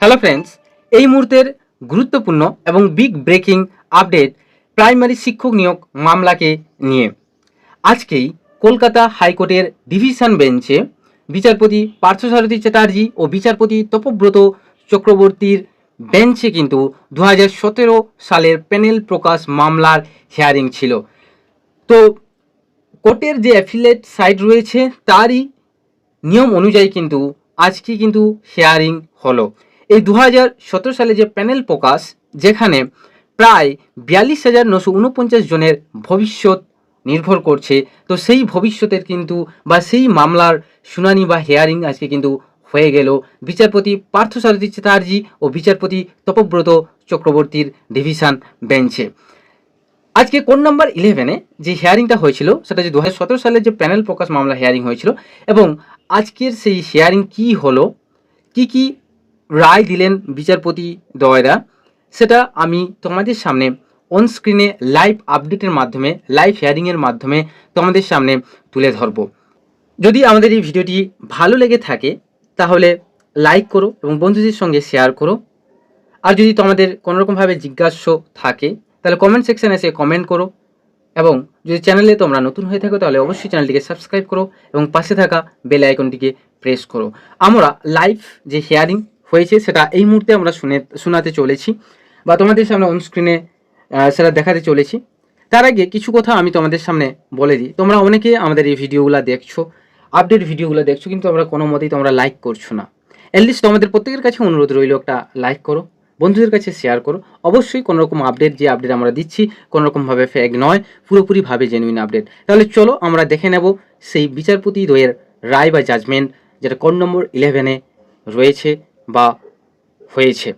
Hello friends এই মুহূর্তের গুরুত্বপূর্ণ এবং বিগ ব্রেকিং আপডেট প্রাইমারি শিক্ষক নিয়োগ মামলাকে নিয়ে। আজকেই কলকাতা হাইকোর্টের ডিভিশন বেঞ্চে বিচারপতি পার্থসারথী চ্যাটার্জি ও বিচারপতি তপব্রত চক্রবর্তীর বেঞ্চে কিন্তু দু সালের প্যানেল প্রকাশ মামলার হিয়ারিং ছিল। তো কোর্টের যে অ্যাফিলেট সাইট রয়েছে, তারই নিয়ম অনুযায়ী কিন্তু আজকে কিন্তু শেয়ারিং হলো। এই দু সালে যে প্যানেল প্রকাশ, যেখানে প্রায় বিয়াল্লিশ হাজার নশো উনপঞ্চাশ জনের ভবিষ্যৎ নির্ভর করছে, তো সেই ভবিষ্যতের কিন্তু বা সেই মামলার শুনানি বা হেয়ারিং আজকে কিন্তু হয়ে গেল। বিচারপতি পার্থসারথী চ্যাটার্জি ও বিচারপতি তপব্রত চক্রবর্তীর ডিভিশন বেঞ্চে আজকে কোন নাম্বার ইলেভেনে যে হেয়ারিংটা হয়েছিল, সেটা যে দু সালের যে প্যানেল প্রকাশ মামলা হিয়ারিং হয়েছিল, এবং আজকের সেই হেয়ারিং কি হলো, কি কি রায় দিলেন বিচারপতি দয়রা সেটা আমি তোমাদের সামনে অন স্ক্রিনে লাইভ আপডেটের মাধ্যমে লাইভ হেয়ারিংয়ের মাধ্যমে তোমাদের সামনে তুলে ধরবো। যদি আমাদের এই ভিডিওটি ভালো লেগে থাকে, তাহলে লাইক করো এবং বন্ধুদের সঙ্গে শেয়ার করো। আর যদি তোমাদের কোনোরকমভাবে জিজ্ঞাস্য থাকে, তাহলে কমেন্ট সেকশানে এসে কমেন্ট করো। এবং যদি চ্যানেলে তোমরা নতুন হয়ে থাকো, তাহলে অবশ্যই চ্যানেলটিকে সাবস্ক্রাইব করো এবং পাশে থাকা বেল আইকনটিকে প্রেস করো। আমরা লাইভ যে হিয়ারিং হয়েছে, সেটা এই মুহূর্তে আমরা শুনে, শোনাতে চলেছি বা তোমাদের সামনে অনস্ক্রিনে সেটা দেখাতে চলেছি। তার আগে কিছু কথা আমি তোমাদের সামনে বলে দিই। তোমরা অনেকে আমাদের এই ভিডিওগুলো দেখছ আপডেট ভিডিওগুলো দেখছ, কিন্তু আমরা কোনো মতেই তোমরা লাইক করছ না। অ্যাটলিস্ট তোমাদের প্রত্যেকের কাছে অনুরোধ রইল একটা লাইক করো, বন্ধুদের কাছে শেয়ার করো। অবশ্যই কোনো রকম আপডেট যে আপডেট আমরা দিচ্ছি, কোনো রকমভাবে ফেক নয় পুরোপুরিভাবে জেনুইন আপডেট তাহলে চলো আমরা দেখে নেব সেই বিচারপতি দ্বয়ের রায় বা জাজমেন্ট যেটা কোড নম্বর ইলেভেনে রয়েছে। বা হয়েছে.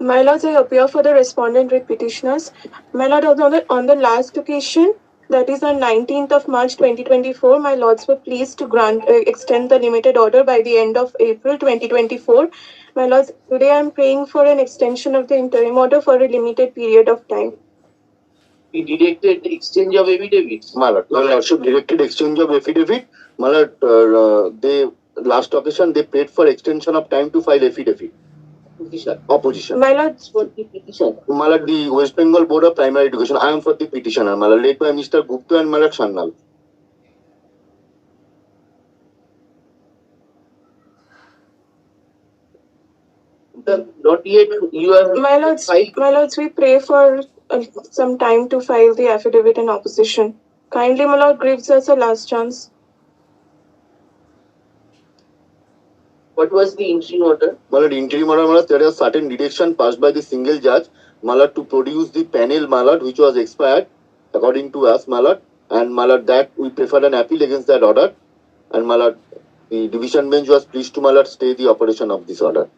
My lords, I appear for the respondent with petitioners. My lord, on the, on the last occasion, that is on 19th of March 2024, my lords were pleased to grant, uh, extend the limited order by the end of April 2024. My lords, today I am praying for an extension of the interim order for a limited period of time. He directed exchange of affidavits. My lord, my lordship directed exchange of affidavit. My lord, uh, they, last occasion, they paid for extension of time to file affidavit. Petition. Opposition. My lords, For the petition. My lord, the West Bengal Board of Primary Education, I am for the petitioner, my lord, led by Mr. Gupta and my lord Sannal. The- Not yet, you have. my lords, filed. my lords, we pray for uh, some time to file the affidavit in opposition. Kindly, my lord, gives us a last chance. What was the interim order? My lord, interim order, my lord, there is certain direction passed by the single judge, my lord, to produce the panel, my lord, which was expired, according to us, my lord, and my lord, that we preferred an appeal against that order, and my lord, the division bench was pleased to, my lord, stay the operation of this order.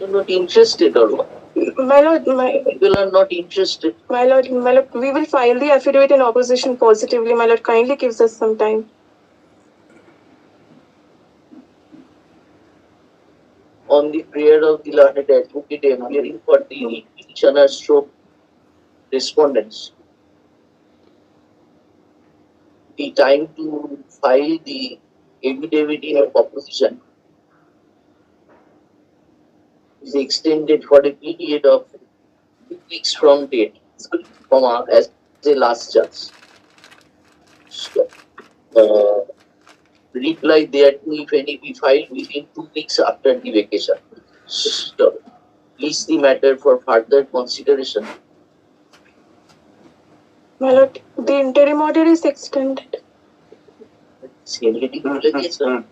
You're not interested or what? My lord, my, People are not interested. My lord, my lord, we will file the affidavit in opposition positively. My lord, kindly gives us some time. On the prayer of the learned advocate appearing for the petitioner stroke respondents. The time to file the affidavit in opposition is extended for a period of two weeks from date, comma, as the last chance. So, uh, reply that if any be filed within two weeks after the vacation. So, please the matter for further consideration. My lord, the interim order is extended. Uh,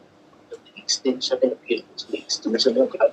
extension appeal. Extension appeal.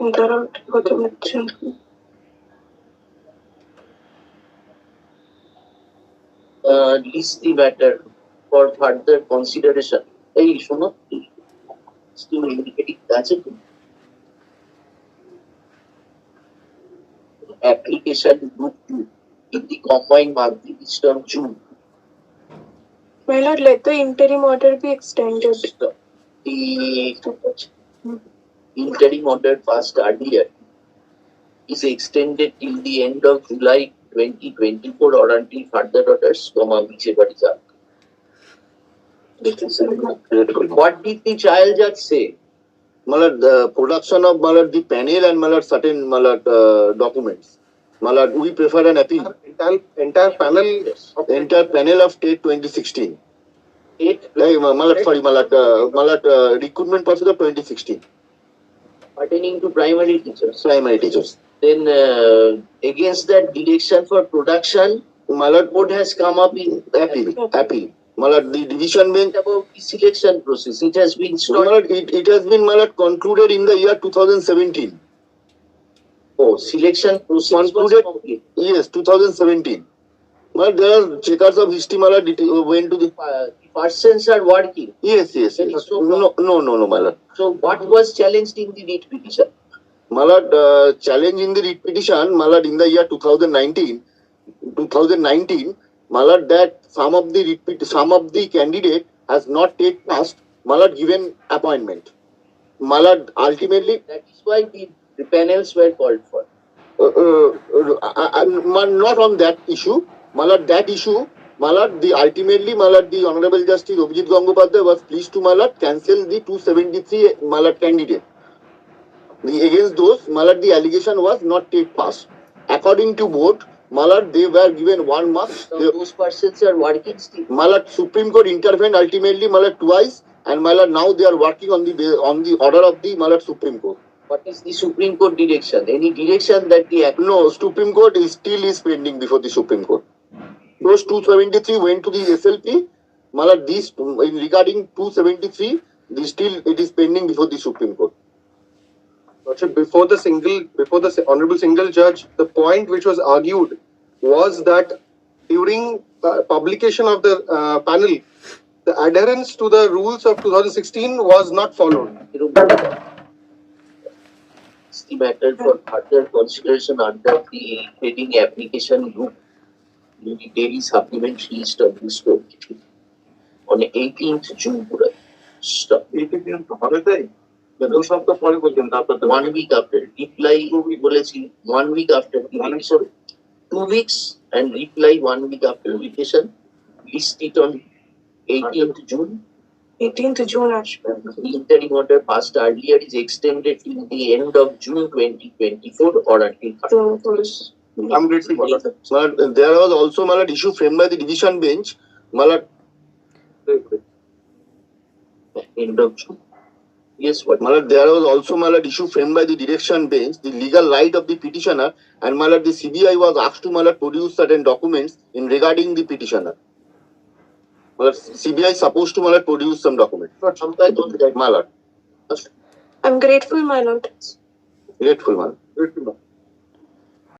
Daryl got a champion. Uh, list the matter for further consideration. এই শোনো still indicating আছে কি application group two in the combine monthly eastern June My lord, let the interim order be extended. The interim order passed earlier is extended till the end of July twenty twenty-four or until further orders, comma, whichever is up. What did the trial judge say? Malad, the production of Malad, the panel and Malad, certain Malad uh, documents. Malad, we prefer an appeal. Entire, entire panel of The entire panel of state 2016. Eight Like, Malad, sorry, Malad, uh, Malad, uh, recruitment process of 2016. pertaining to primary teachers. Primary teachers. Then uh, against that direction for production, Malad, board has come up in appeal, appeal. Malad, the division bench about the selection process. It has been So, stopped. Malad, it, it has been Malad concluded in the year 2017. Oh, selection process was Concluded. complete. Yes, 2017. Malad, there are checkers of. Malad uh, went to the. Uh, persons are working. Yes, yes. Yes. so No, no, no, no, Malad. So what was challenged in the writ petition? Malad uh, challenge in the writ petition, Malad in the year 2019, 2019, Malad that some of the some of the candidate has not take past Malad given appointment. Malad ultimately That is why the, the panels were called for. uh, uh, uh, uh, not on that issue. Malad that issue. Malad the ultimately Malad the Honorable Justice Abhijit Gangopadhyay was pleased to Malad cancel the 273 Malad candidate. The, against those Malad the allegation was not take pass. According to board, Malad they were given one mark. So They, those persons are working still. Malad Supreme Court intervened ultimately Malad twice, and Malad now they are working on the on the order of the Malad Supreme Court. What is the Supreme Court direction? Any direction that the act- No, Supreme Court is still is pending before the Supreme Court. Those 273 went to the SLP. Malad, these in regarding 273, the still it is pending before the Supreme Court. Lordship, before the single, before the honorable single judge, the point which was argued was that during uh, publication of the uh, panel, the adherence to the rules of 2016 was not followed. takes the matter for further consideration under the trading application group in the daily supplement list of this committee on 18th June. Stop. One week after reply, one week after the two weeks and reply one week after vacation. List it on 18th June. 18th June, Ashwin. The interim order passed earlier is extended till the end of June 2024 or until. So, yes. I'm grateful there was also Malad issue framed by the division bench. Malad. End of June. Yes, what? Malad, there was also Malad issue framed by the direction bench, the legal right of the petitioner, and Malad, the CBI was asked to Malad produce certain documents in regarding the petitioner. Malad, CBI supposed to Malad produce some documents. Come back on that. Malad, I'm grateful, my lord. grateful Malad. Grateful.